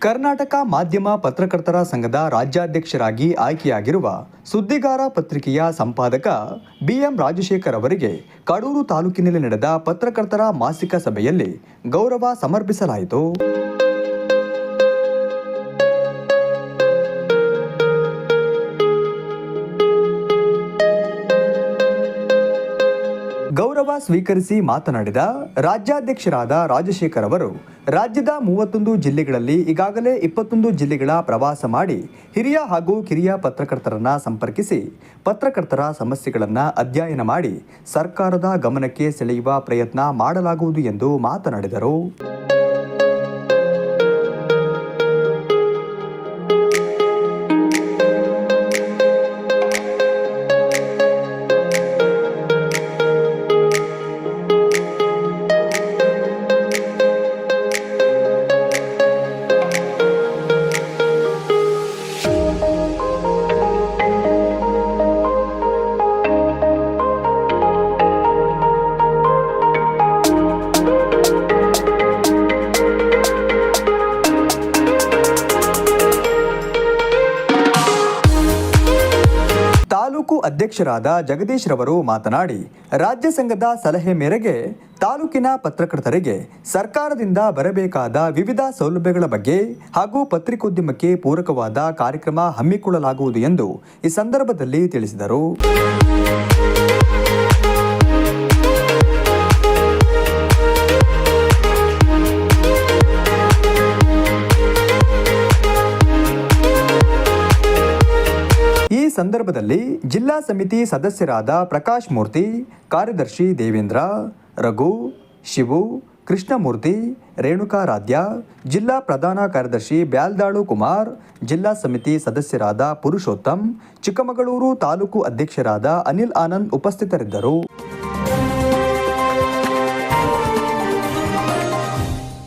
ಕರ್ನಾಟಕ ಮಾಧ್ಯಮ ಪತ್ರಕರ್ತರ ಸಂಘದ ರಾಜ್ಯಾಧ್ಯಕ್ಷರಾಗಿ ಆಯ್ಕೆಯಾಗಿರುವ ಸುದ್ದಿಗಾರ ಪತ್ರಿಕೆಯ ಸಂಪಾದಕ ಬಿಎಂ ರಾಜಶೇಖರ್ ಅವರಿಗೆ ಕಡೂರು ತಾಲೂಕಿನಲ್ಲಿ ನಡೆದ ಪತ್ರಕರ್ತರ ಮಾಸಿಕ ಸಭೆಯಲ್ಲಿ ಗೌರವ ಸಮರ್ಪಿಸಲಾಯಿತು. ಗೌರವ ಸ್ವೀಕರಿಸಿ ಮಾತನಾಡಿದ ರಾಜ್ಯಾಧ್ಯಕ್ಷರಾದ ರಾಜಶೇಖರ್ ಅವರು, ರಾಜ್ಯದ ಮೂವತ್ತೊಂದು ಜಿಲ್ಲೆಗಳಲ್ಲಿ ಈಗಾಗಲೇ ಇಪ್ಪತ್ತೊಂದು ಜಿಲ್ಲೆಗಳ ಪ್ರವಾಸ ಮಾಡಿ ಹಿರಿಯ ಹಾಗೂ ಕಿರಿಯ ಪತ್ರಕರ್ತರನ್ನ ಸಂಪರ್ಕಿಸಿ ಪತ್ರಕರ್ತರ ಸಮಸ್ಯೆಗಳನ್ನು ಅಧ್ಯಯನ ಮಾಡಿ ಸರ್ಕಾರದ ಗಮನಕ್ಕೆ ಸೆಳೆಯುವ ಪ್ರಯತ್ನ ಮಾಡಲಾಗುವುದು ಎಂದು ಮಾತನಾಡಿದರು. ತಾಲೂಕು ಅಧ್ಯಕ್ಷರಾದ ಜಗದೀಶ್ ರವರು ಮಾತನಾಡಿ, ರಾಜ್ಯ ಸಂಘದ ಸಲಹೆ ಮೇರೆಗೆ ತಾಲೂಕಿನ ಪತ್ರಕರ್ತರಿಗೆ ಸರ್ಕಾರದಿಂದ ಬರಬೇಕಾದ ವಿವಿಧ ಸೌಲಭ್ಯಗಳ ಬಗ್ಗೆ ಹಾಗೂ ಪತ್ರಿಕೋದ್ಯಮಕ್ಕೆ ಪೂರಕವಾದ ಕಾರ್ಯಕ್ರಮ ಹಮ್ಮಿಕೊಳ್ಳಲಾಗುವುದು ಎಂದು ಈ ಸಂದರ್ಭದಲ್ಲಿ ತಿಳಿಸಿದರು. ಸಂದರ್ಭದಲ್ಲಿ ಜಿಲ್ಲಾ ಸಮಿತಿ ಸದಸ್ಯರಾದ ಪ್ರಕಾಶ್ ಮೂರ್ತಿ, ಕಾರ್ಯದರ್ಶಿ ದೇವೇಂದ್ರ, ರಘು, ಶಿವು, ಕೃಷ್ಣಮೂರ್ತಿ ರೇಣುಕಾರಾಧ್ಯ ಜಿಲ್ಲಾ ಪ್ರಧಾನ ಕಾರ್ಯದರ್ಶಿ ಬ್ಯಾಲ್ದಾಳು ಕುಮಾರ್, ಜಿಲ್ಲಾ ಸಮಿತಿ ಸದಸ್ಯರಾದ ಪುರುಷೋತ್ತಮ್, ಚಿಕ್ಕಮಗಳೂರು ತಾಲೂಕು ಅಧ್ಯಕ್ಷರಾದ ಅನಿಲ್ ಆನಂದ್ ಉಪಸ್ಥಿತರಿದ್ದರು.